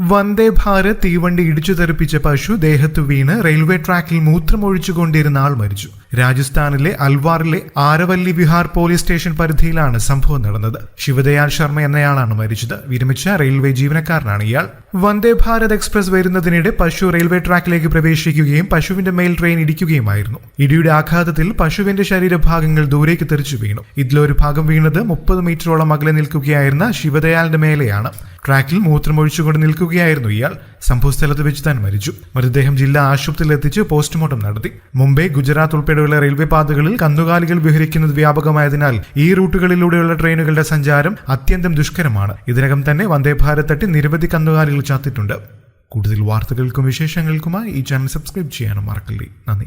വന്ദേ ഭാരത് തീവണ്ടി ഇടിച്ചു തെറിപ്പിച്ച പശു ദേഹത്തു വീണ് റെയിൽവേ ട്രാക്കിൽ മൂത്രമൊഴിച്ചുകൊണ്ടിരുന്ന ആൾ മരിച്ചു. രാജസ്ഥാനിലെ അൽവാറിലെ ആരവല്ലി വിഹാർ പോലീസ് സ്റ്റേഷൻ പരിധിയിലാണ് സംഭവം നടന്നത്. ശിവദയാൽ ശർമ്മ എന്നയാളാണ് മരിച്ചത്. വിരമിച്ച റെയിൽവേ ജീവനക്കാരനാണ് ഇയാൾ. വന്ദേ ഭാരത് എക്സ്പ്രസ് വരുന്നതിനിടെ പശു റെയിൽവേ ട്രാക്കിലേക്ക് പ്രവേശിക്കുകയും പശുവിന്റെ മേൽ ട്രെയിൻ ഇടിക്കുകയുമായിരുന്നു. ഇടിയുടെ ആഘാതത്തിൽ പശുവിന്റെ ശരീരഭാഗങ്ങൾ ദൂരേക്ക് തെറിച്ചു വീണു. ഇതിലൊരു ഭാഗം വീണത് മുപ്പത് മീറ്ററോളം അകലെ നിൽക്കുകയായിരുന്ന ശിവദയാലിന്റെ മേലെയാണ്. ട്രാക്കിൽ മൂത്രമൊഴിച്ചുകൊണ്ട് നിൽക്കുകയായിരുന്നു ഇയാൾ. സംഭവസ്ഥലത്ത് വെച്ച് താൻ മരിച്ചു. മൃതദേഹം ജില്ലാ ആശുപത്രിയിൽ എത്തിച്ച് പോസ്റ്റ്മോർട്ടം നടത്തി. മുംബൈ ഗുജറാത്ത് ഉൾപ്പെടെയുള്ള റെയിൽവേ പാതകളിൽ കന്നുകാലികൾ വിഹരിക്കുന്നത് വ്യാപകമായതിനാൽ ഈ റൂട്ടുകളിലൂടെയുള്ള ട്രെയിനുകളുടെ സഞ്ചാരം അത്യന്തം ദുഷ്കരമാണ്. ഇതിനകം തന്നെ വന്ദേ ഭാരത് തട്ടി നിരവധി കന്നുകാലികൾ ചാത്തിട്ടുണ്ട്. കൂടുതൽ വാർത്തകൾക്കും വിശേഷങ്ങൾക്കുമായി ഈ ചാനൽ സബ്സ്ക്രൈബ് ചെയ്യാനും മറക്കല്ലേ. നന്ദി.